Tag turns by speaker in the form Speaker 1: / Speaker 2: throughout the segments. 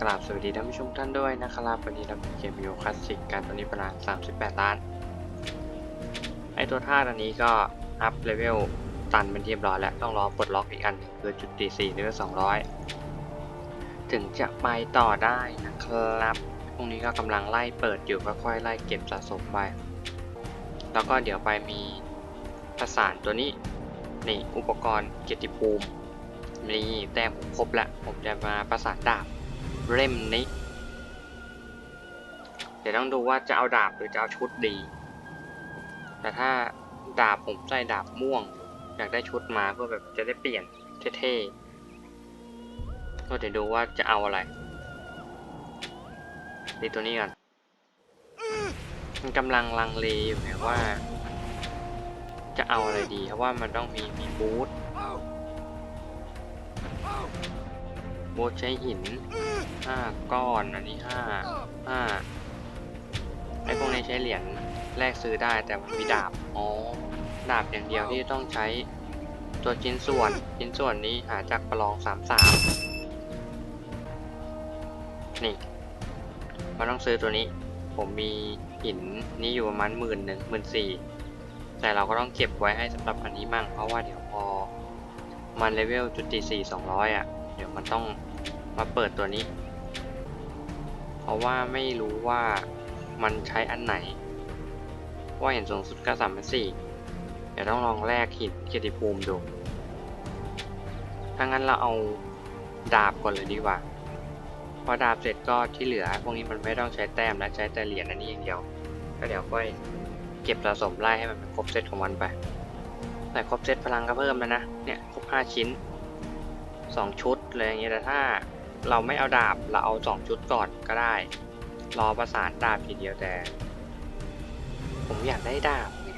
Speaker 1: กราบสวัสดีท่านผู้ชมท่านด้วยนะครับวันนี้เราเกมโยคลาสสิกกันตอนนี้ประมาณ 38 ล้าน ไอตัวท่าตอนนี้ก็อัพเลเวลตันเป็นที่เรียบร้อยแล้ว ต้องรอปลดล็อกอีกอันคือจุดตี4เลเวล200ถึงจะไปต่อได้นะครับพรุ่งนี้ก็กำลังไล่เปิดอยู่ค่อยๆไล่เก็บสะสมไป แล้วก็เดี๋ยวไปมีประสานตัวนี้นี่อุปกรณ์เกียรติภูมินี่แต้มผมครบแล้วผมจะมาประสานดาบ เล่มนี้ เดี๋ยวต้องดูว่าจะเอาดาบหรือจะเอาชุดดี แต่ถ้าดาบผมใส่ดาบม่วง อยากได้ชุดมาเพื่อแบบจะได้เปลี่ยนเท่ๆ ก็เดี๋ยวดูว่าจะเอาอะไร ดีตัวนี้ก่อนมันกำลังลังเลอยู่ไงว่า จะเอาอะไรดี เพราะว่ามันต้องมีมีบูท โบทใช้หินห้าก้อน อันนี้ห้าห้าไอพวกนี้ใช้เหรียญแลกซื้อได้แต่มันมีดาบ อ๋อ ดาบอย่างเดียวที่ต้องใช้ตัวชิ้นส่วน ชิ้นส่วนนี้หาจากประลองสามสามนี่มันต้องซื้อตัวนี้ ผมมีหินนี่อยู่ประมาณหมื่นหนึ่งหมื่นสี่แต่เราก็ต้องเก็บไว้ให้สำหรับอันนี้มั่งเพราะว่าเดี๋ยวพอมันเลเวลจุดตีสี่สองร้อยอะ เดี๋ยวมันต้อง มาเปิดตัวนี้ เพราะว่าไม่รู้ว่ามันใช้อันไหน ว่าเห็นสูงสุดก็สามพันสี่เดี๋ยวต้องลองแลกหินเกียรติภูมิดู ถ้างั้นเราเอาดาบก่อนเลยดีกว่า พอดาบเสร็จก็ที่เหลือ พวกนี้มันไม่ต้องใช้แต้มและใช้แต่เหรียญอันนี้อย่างเดียว ก็เดี๋ยวค่อยเก็บสะสมไล่ให้มันเป็นครบเซตของมันไป แต่ครบเซตพลังก็เพิ่มแล้วนะ เนี่ยครบห้าชิ้นสองชุดเลยอย่างเงี้ยแต่ถ้า เราไม่เอาดาบเราเอาสองชุดก่อนก็ได้ รอประสานดาบทีเดียวแต่ ผมอยากได้ดาบไง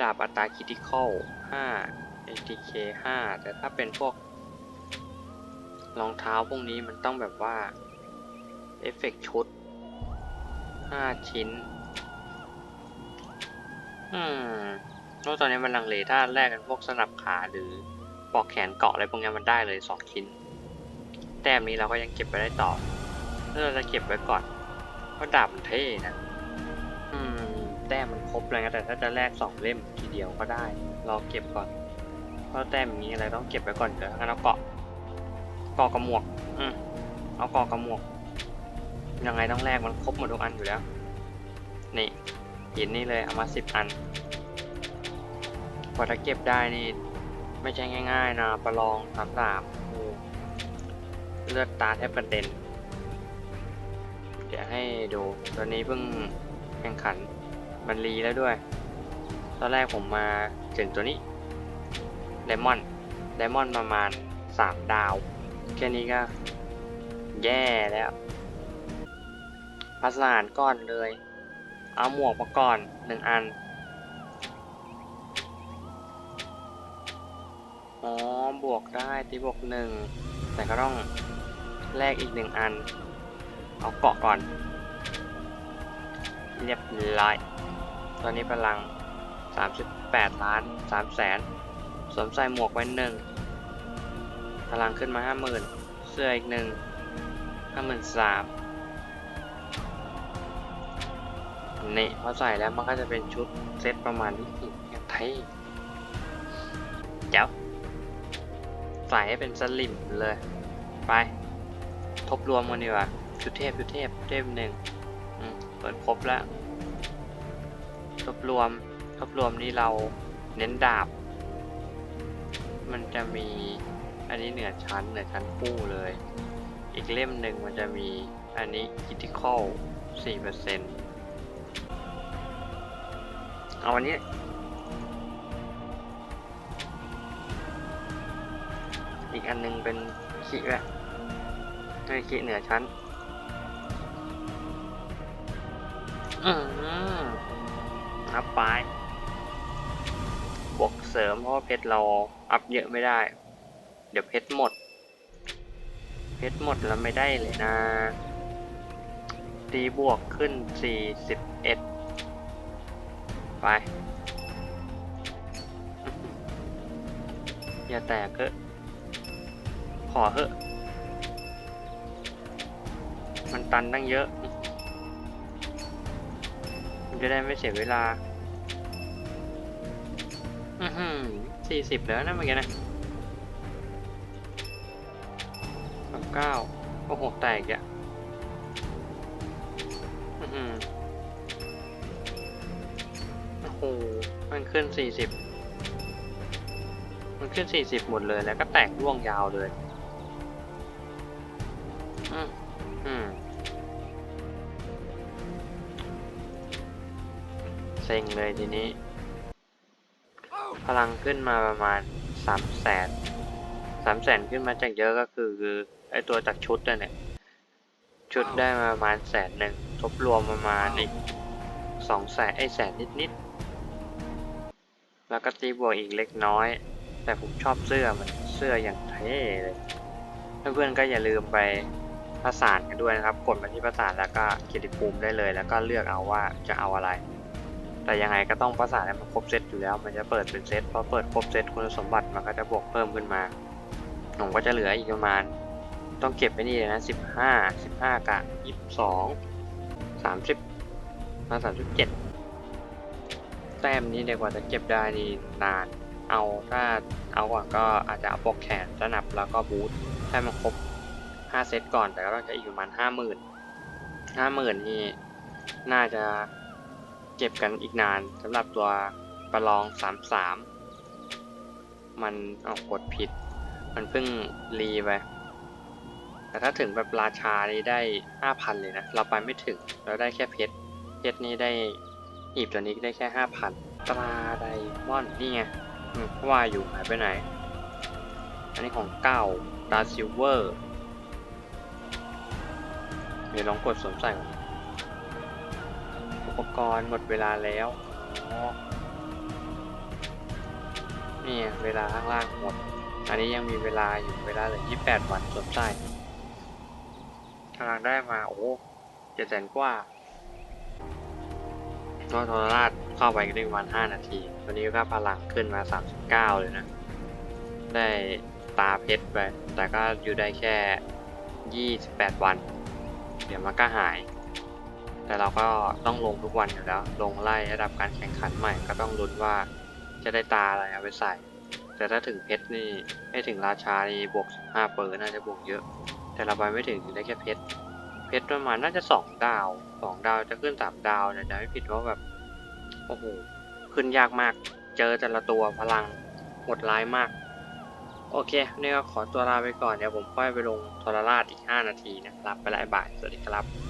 Speaker 1: ดาบอัตราคิติคอล5 ATK 5 แต่ถ้าเป็นพวกรองเท้าพวกนี้มันต้องแบบว่า เอฟเฟกต์ชุด 5 ชิ้น อืมเพราะตอนนี้มันลังเลถ้าแลกกันพวกสนับขาหรือปอกแขนเกาะอะไรพวกนี้มันได้เลย 2 ชิ้น แต้มนี้เราก็ยังเก็บไปได้ต่อถ้าเราจะเก็บไว้ก่อนเพราะดาบมันเท่นะ อืม แต้มมันครบเลยนะแต่ถ้าจะแลกสองเล่มทีเดียวก็ได้ รอเก็บก่อน เพราะแต้มอย่างนี้อะไรต้องเก็บไว้ก่อนเดี๋ยวงั้นเอาเกาะเกาะกระหมวก อืมเอาเกาะกระหมวก ยังไงต้องแลกมันครบหมดทุกอันอยู่แล้ว นี่หินนี่เลยเอามาสิบอันพอถ้าเก็บได้นี่ไม่ใช่ง่าย ๆ นะประลองสามสามโอ้ เลือดตาแทบกระเด็นเดี๋ยวให้ดูตัวนี้เพิ่งแข่งขันมันรีแล้วด้วย ตอนแรกผมมาถึงตัวนี้ไดมอนด์ไดมอนด์ประมาณ 3 ดาว แค่นี้ก็แย่แล้วประสานก่อนเลย เอาหมวกมาก่อนหนึ่งอันอ๋อบวกได้ตีบวกหนึ่งแต่ก็ต้อง แลกอีกหนึ่งอัน เอาเกาะก่อน เรียบร้อย ตอนนี้พลัง 38 ล้าน 3 แสน สวมใส่หมวกไว้หนึ่ง พลังขึ้นมา 50,000 เสื้ออีกหนึ่ง 53,000นี่พอใส่แล้วมันก็จะเป็นชุดเซตประมาณนี้อีกอย่างไทยเจ้าใส่ให้เป็นสลิมเลย ไป ทบรวมกันดีกว่าชุดเทพชุดเทพเทพหนึ่งเปิดครบแล้วทบรวมทบรวมนี้เราเน้นดาบ มันจะมีอันนี้เหนือชั้นเหนือชั้นคู่เลย อีกเล่มหนึ่งมันจะมีอันนี้ critical 4%เอร์เซนเอาอันนี้อีกอันหนึงเป็นขีแหละ ไม่ขีเหนือชั้นอืมอัพไปบวกเสริมเพราะเพชรเราอัพเยอะไม่ได้ เดี๋ยวเพชรหมด เพชรหมดแล้วไม่ได้เลยนะ ตีบวกขึ้น 41 ไป อย่าแตกเถอะขอเถอะ มันตันตั้งเยอะมันจะได้ไม่เสียเวลา อือหือสี่สิบแล้วนะเมื่อกี้นะสามเก้าโอ้โห แตกอะอือหือโอ้โห มันขึ้นสี่สิบมันขึ้นสี่สิบหมดเลยแล้วก็แตกร่วงยาวเลย ซ็งเลยทีนี้ พลังขึ้นมาประมาณสามแสนสามแสนขึ้นมาจากเยอะก็คือไอตัวจากชุดนั่นแหละชุดได้มาประมาณแสนหนึ่งทบรวมประมาณอีกสองแสนไอแสนนิดๆ แล้วก็ตีบวกอีกเล็กน้อย แต่ผมชอบเสื้อมันเสื้ออย่างเท่เลยเพื่อนๆก็อย่าลืมไปประสานกันด้วยนะครับ กดมาที่ประสานแล้วก็คลิกปุ่มได้เลย แล้วก็เลือกเอาว่าจะเอาอะไร แต่ยังไงก็ต้องประสานให้มันครบเซตอยู่แล้ว มันจะเปิดเป็นเซตพอเปิดครบเซตคุณสมบัติมันก็จะบวกเพิ่มขึ้นมาผมก็จะเหลืออีกประมาณ ต้องเก็บไปนี่เลยนะสิบห้าสิบห้ากะยี่สิบสองสามสิบมาสามสิบเจ็ดแต้มนี้เดี๋ยวกว่าจะเก็บได้นี่นาน เอาถ้าเอาก่อนก็อาจจะเอาปอกแขนสนับแล้วก็บูทให้มันครบห้าเซตก่อนแต่ก็ต้องใช้อีกประมาณห้าหมื่นห้าหมื่นนี่น่าจะ เก็บกันอีกนานสำหรับตัวประลองสามสามมันเอากดผิด มันเพิ่งรีไป แต่ถ้าถึงแบบราชานี่ได้ห้าพันเลยนะ เราไปไม่ถึง เราได้แค่เพชร เพชรนี่ได้หีบตัวนี้ได้แค่ห้าพันตราไดมอนด์นี่ไงว่าอยู่หายไปไหน อันนี้ของเก่าดาซิลเวอร์ เดี๋ยวลองกดสวมใส่ก่อน อุปกรณ์หมดเวลาแล้วนี่เวลาข้างล่างหมด อันนี้ยังมีเวลาอยู่เวลาเหลือ28 วันสวมใส่กำลังได้มาโอ้เจ็ดแสนกว่าก็โทรราชเข้าไปก็ได้ประมาณ5นาทีวันนี้ก็พลังขึ้นมา 39 เลยนะ ได้ตาเพชรไป แต่ก็อยู่ได้แค่ 28 วัน เดี๋ยวมันก็หาย แต่เราก็ต้องลงทุกวันอยู่แล้ว ลงไล่ระดับการแข่งขันใหม่ก็ต้องลุ้นว่าจะได้ตาอะไรเอาไปใส่ แต่ถ้าถึงเพชรนี่ไม่ถึงราชานี่บวก15เปอร์น่าจะบวกเยอะ แต่เราไปไม่ถึงได้แค่เพชร เพชรประมาณน่าจะสองดาวสองดาวจะขึ้นสามดาวเนี่ยจะไม่ผิดว่าแบบโอ้โหขึ้นยากมากเจอแต่ละตัวพลังโหดร้ายมาก โอเคนี่ก็ขอตัวลาไปก่อนเดี๋ยวผมค่อยไปลงทรราชอีก 5 นาทีนะครับไปหลายบ่ายสวัสดีครับ